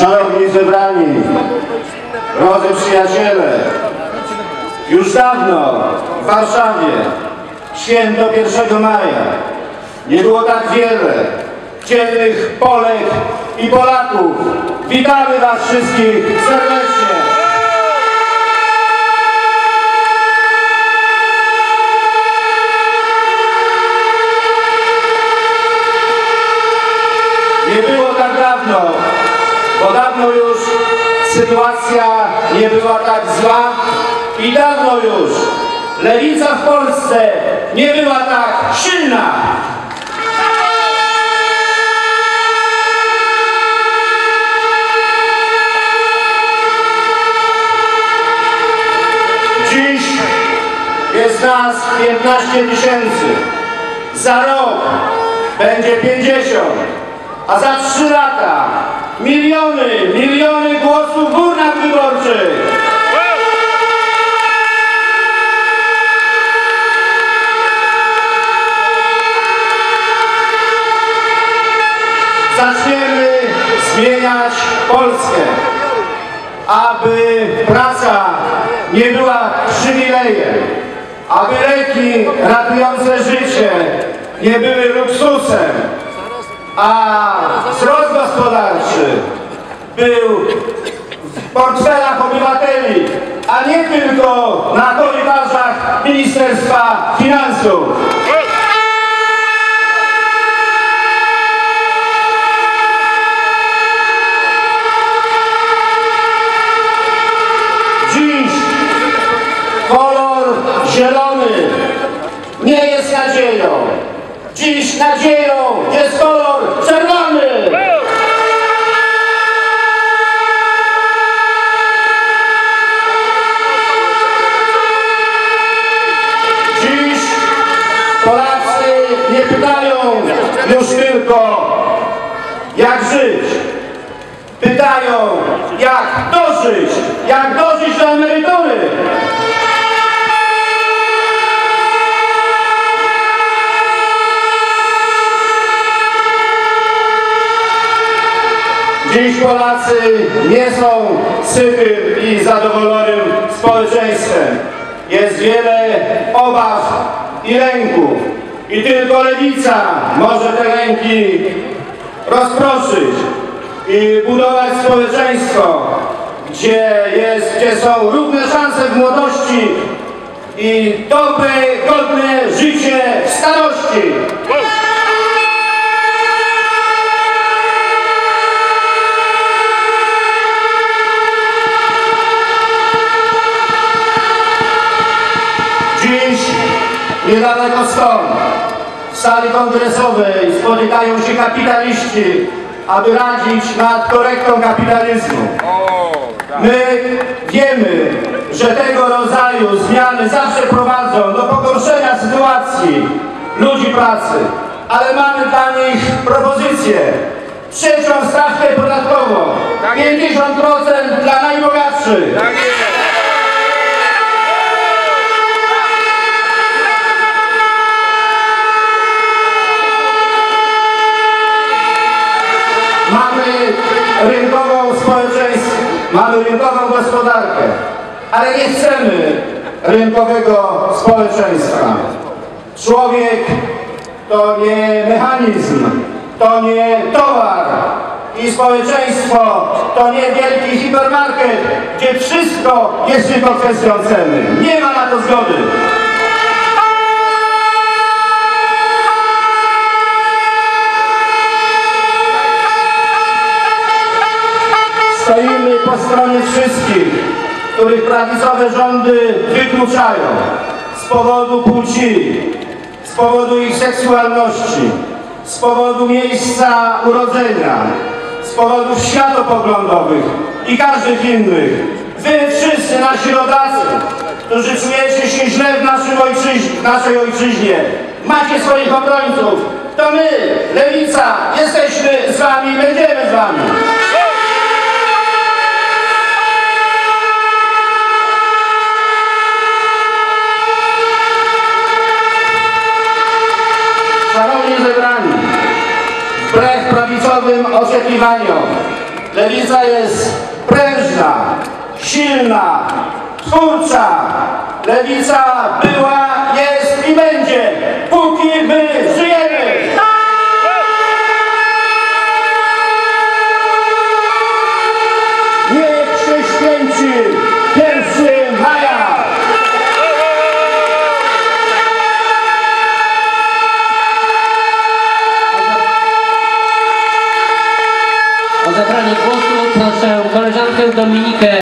Szanowni zebrani, drodzy przyjaciele, już dawno w Warszawie, święto 1 maja, nie było tak wiele dzielnych Polek i Polaków. Witamy Was wszystkich serdecznie. Nie było tak dawno, bo dawno już sytuacja nie była tak zła i dawno już lewica w Polsce nie była tak silna. Dziś jest nas 15 tysięcy. Za rok będzie 50, a za 3 lata miliony, miliony głosów w urnach wyborczych. Zaczniemy zmieniać Polskę, aby praca nie była przywilejem, aby leki ratujące życie nie były luksusem, a wzrost gospodarczy był w portfelach obywateli, a nie tylko na korytarzach Ministerstwa Finansów. Dziś kolor zielony nie jest nadzieją. Dziś nadzieją jest kolor czerwony. Dziś Polacy nie pytają już tylko jak żyć. Pytają jak dożyć, jak dożyć Dziś Polacy nie są sytym i zadowolonym społeczeństwem. Jest wiele obaw i lęków. I tylko lewica może te lęki rozproszyć i budować społeczeństwo, gdzie, jest, gdzie są równe szanse w młodości i dobre, godne życie w starości. Niedaleko stąd, w sali kongresowej spotykają się kapitaliści, aby radzić nad korektą kapitalizmu. My wiemy, że tego rodzaju zmiany zawsze prowadzą do pogorszenia sytuacji ludzi pracy, ale mamy dla nich propozycję. Trzecią stawkę podatkową, 50% dla najbogatszych. Mamy rynkową społeczeństwo, mamy rynkową gospodarkę, ale nie chcemy rynkowego społeczeństwa. Człowiek to nie mechanizm, to nie towar i społeczeństwo to nie wielki hipermarket, gdzie wszystko jest tylko kwestią ceny. Nie ma na to zgody. Których prawicowe rządy wykluczają z powodu płci, z powodu ich seksualności, z powodu miejsca urodzenia, z powodów światopoglądowych i każdych innych. Wy wszyscy nasi rodacy, którzy czujecie się źle w, naszym w naszej ojczyźnie, macie swoich obrońców, to my, Lewica, jesteśmy z wami, będziemy z wami. Szanowni zebrani, wbrew prawicowym oczekiwaniom Lewica jest prężna, silna, twórcza. Lewica była, jest i będzie, póki my żyjemy. Domenica